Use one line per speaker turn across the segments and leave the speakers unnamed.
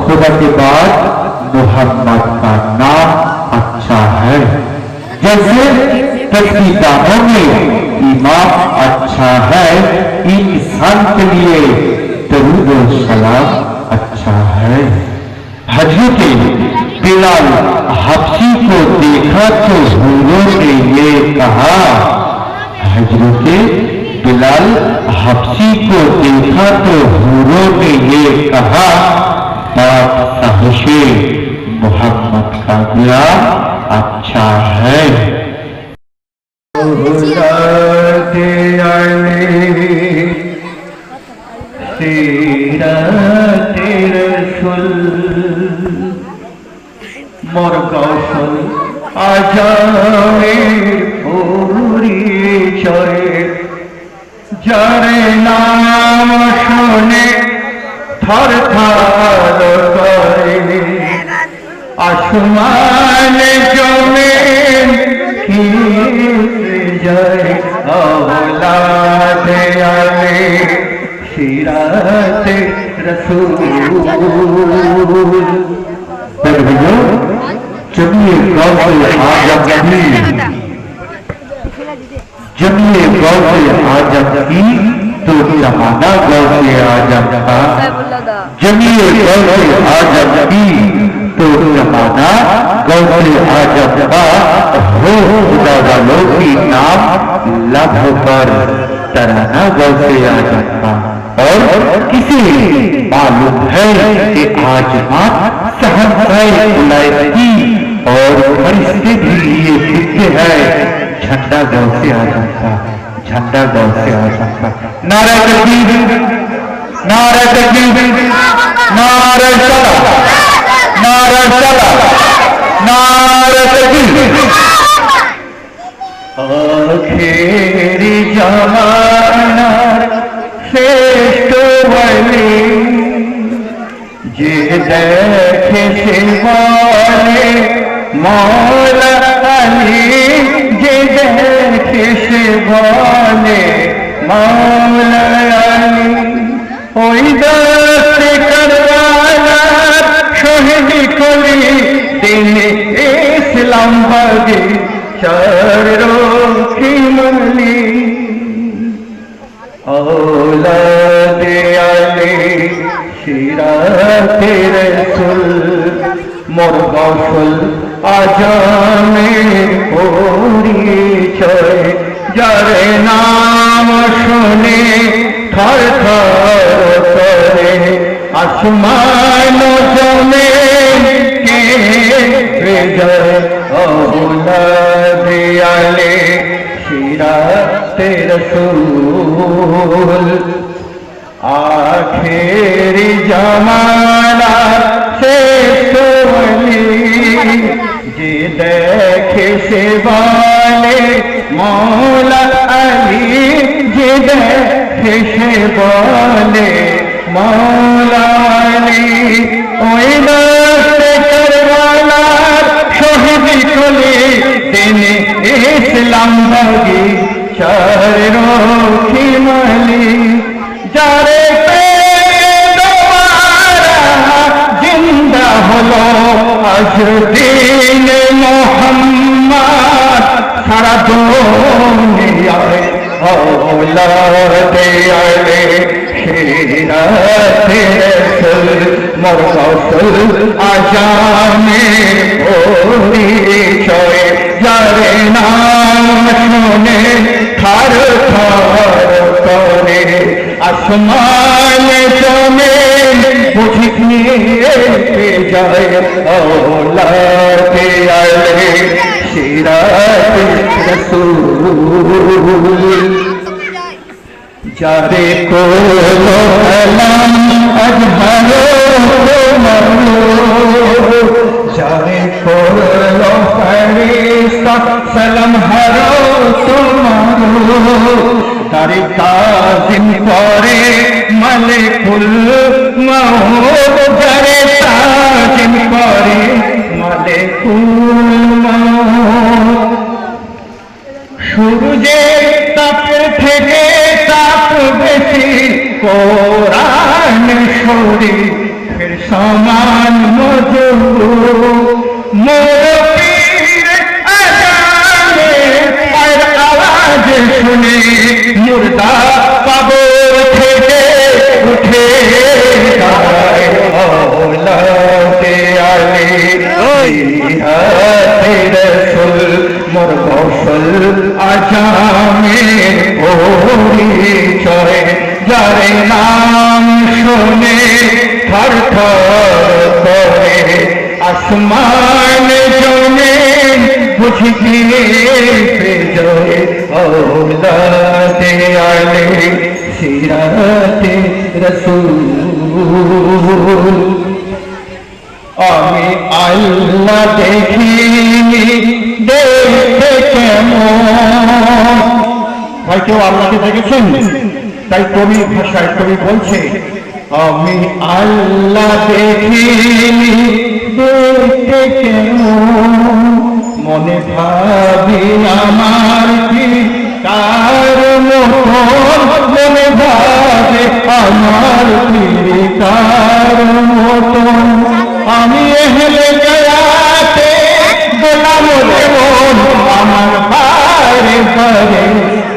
खुदा के बाद मोहम्मद का नाम अच्छा है। जैसे दामों में इमाम अच्छा है, इंसान के लिए और सलाम अच्छा है। हज़रत बिलाल हफ्सी को देखा तो हूरों ने ये कहा, हज़रत बिलाल हफ्सी को देखा तो हूरों ने ये कहा হেসে মোহাম্মদ কা গুলাম আচ্ছা হ্যাঁ।
মোর কৌশল আজামে পরিচয় যারে নাম শুনে থর থর করে আসমান জমে কি যায় औलादे आले सिराते रसूल
मेरे भैया चलिए गाँव से आजम की जमिए गाँव से आजम की तो जमाना गाँव से आज़म का जमिए गाँव से आज़म की तो जमाना गाँव से आज़म का हो खुदा वालों की नाम लभ पर तराना गाँव से आज़म का और किसी मालूम है कि आज माँ सहन है बुलाएगी और फरिश्ते भी ये लिखते हैं झंडा गाँव से आ जाता झंडा दौड़ से हो सकता नारा तकबीर नारा तकबीर नारा चला नारा चला नारा तकबीर
आखेरी जमाना श्रेष्ठ वाली जे देखे शिवाले मौला अली जे देखे এসে বলে মাওলানি, ওই দাসে করবালার শহীদ করি তিনি ইসলাম বাগে চরকি মলি ওলাদে আলে শিরাতে রসুল মোর গসল আজামে ওরিয়ে বিষয় যারে নাম শুনে থর থর করে আসমান জমে কে দিয়ালে শিরা তের সুল। আখের জমানা সে তোলি যে দেখে সে বায় মৌলা আলী যে দেখে সে বলে, মৌলা ওই ইসলাম ভাগি, চার মালি। যারে জিন্দা হলো আজ দিন মোহাম্মদ। সারা দুনিয়ায় ওলাতে আলে আজানে পরিচয়। যারে নাম শুনে থার থার করে, আসমান জমে বুঝিয়ে যায় ওলাতে আলে শিরাতে রসুল। যারে কোলো আলাম কোরআন শরীফের সমান মধু মোর পীর আজানে আর আওয়াজ শুনে মুর্দা কবর থেকে উঠে দাঁড়ায় মৌলাতে আলী হাতে রসুল মোর কৌশল আজামে পরিচয়। যারে নাম শুনে থর থর আসমান জনে বুঝিতে পেজরে ওলাতে আলে সিরাতে রসুল। আমি আল্লাহ দেখিনি, দেখতে কেমন? ভাই, কেউ আল্লাহকে দেখেছেন? তাই কবি ভাষায় কবি বলছে, আমি আল্লাহ দেখিনি, দেখতে কেমন? মনে ভাবি আমার কি কার মনে ভাবে আমার কি কার মতন? আমি এহলে গয়াতে গোলাম আমার পারে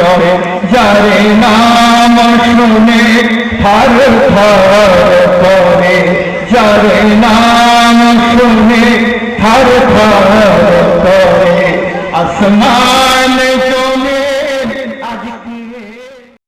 চরে যারে নাম শুনে হার থর করে। যারে নাম শুনে হার থর করে। আসমান